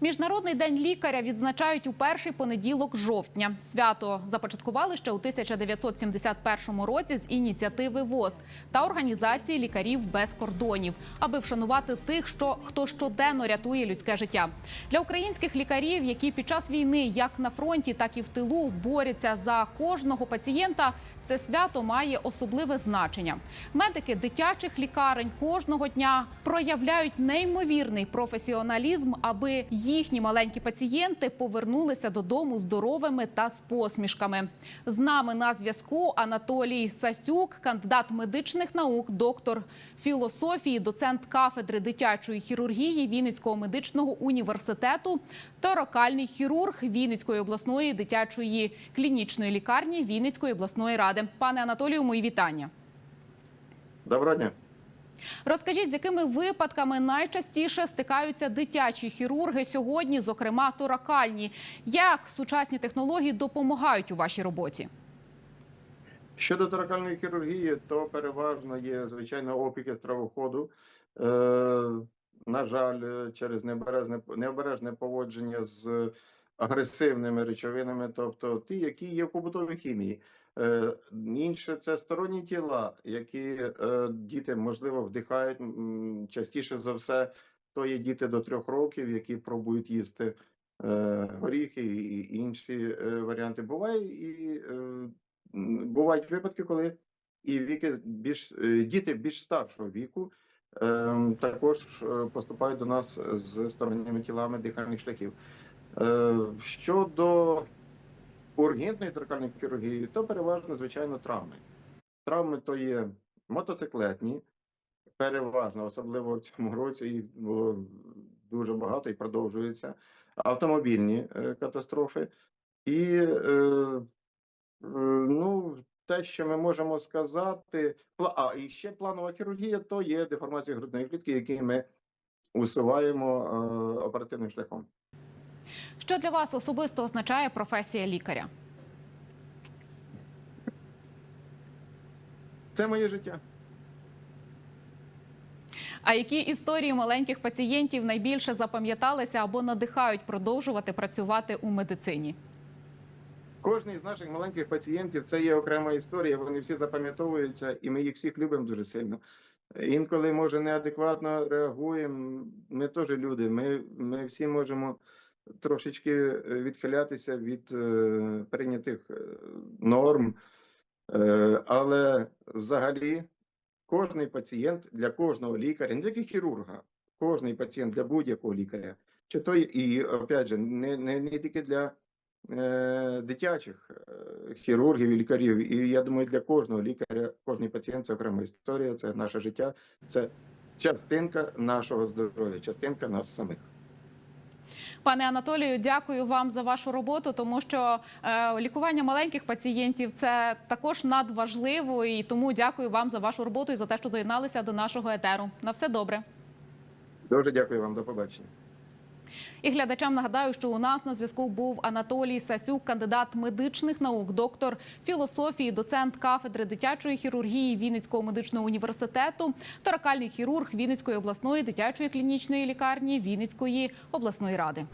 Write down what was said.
Міжнародний день лікаря відзначають у перший понеділок жовтня. Свято започаткували ще у 1971 році з ініціативи ВОЗ та організації лікарів без кордонів, аби вшанувати тих, що хто щоденно рятує людське життя. Для українських лікарів, які під час війни як на фронті, так і в тилу борються за кожного пацієнта. Це свято має особливе значення. Медики дитячих лікарень кожного дня проявляють неймовірний професіоналізм, аби їхні маленькі пацієнти повернулися додому здоровими та з посмішками. З нами на зв'язку Анатолій Сасюк, кандидат медичних наук, доктор філософії, доцент кафедри дитячої хірургії Вінницького медичного університету, торакальний хірург Вінницької обласної дитячої клінічної лікарні Вінницької обласної ради. Пане Анатолію, мої вітання. Доброго дня. Розкажіть, з якими випадками найчастіше стикаються дитячі хірурги сьогодні, зокрема торакальні. Як сучасні технології допомагають у вашій роботі? Щодо торакальної хірургії, то переважно є звичайно опіки стравоходу. Е, на жаль, через необережне, необережне поводження з агресивними речовинами, тобто ті, які є в побутовій хімії. Е, інше це сторонні тіла, які е, діти можливо вдихають частіше за все. То є діти до трьох років, які пробують їсти е, горіхи і інші е, варіанти. Буває і е, бувають випадки, коли і віки більш е, діти більш старшого віку також е, поступають до нас з сторонніми тілами дихальних шляхів. Е, Щодо ургентної торакальної хірургії, то переважно, звичайно, травми. Травми то є мотоциклетні, переважно, особливо в цьому році їх було дуже багато і продовжується. Автомобільні е, катастрофи. І ну, те, що ми можемо сказати, а і ще планова хірургія, то є деформація грудної клітки, які ми усуваємо е, оперативним шляхом. Що для вас особисто означає професія лікаря? Це моє життя. А які історії маленьких пацієнтів найбільше запам'яталися або надихають продовжувати працювати у медицині? Кожний з наших маленьких пацієнтів це є окрема історія. Вони всі запам'ятовуються, і ми їх всіх любимо дуже сильно. Інколи, може, неадекватно реагуємо. Ми теж люди. Ми, ми всі можемо трошечки е, відхилятися від е, прийнятих е, норм. Е, але взагалі кожний пацієнт для кожного лікаря, не тільки хірурга, кожний пацієнт для будь-якого лікаря, чи то і опять же, не, не, не тільки для дитячих е, хірургів і лікарів. І я думаю, для кожного лікаря, кожний пацієнт це окрема історія, це наше життя, це частинка нашого здоров'я, частинка нас самих. Пане Анатолію, дякую вам за вашу роботу, тому що е, лікування маленьких пацієнтів це також надважливо. І тому дякую вам за вашу роботу і за те, що доєдналися до нашого етеру. На все добре. Дуже дякую вам, до побачення. І глядачам нагадаю, що у нас на зв'язку був Анатолій Сасюк, кандидат медичних наук, доктор філософії, доцент кафедри дитячої хірургії Вінницького медичного університету, торакальний хірург Вінницької обласної дитячої клінічної лікарні Вінницької обласної ради.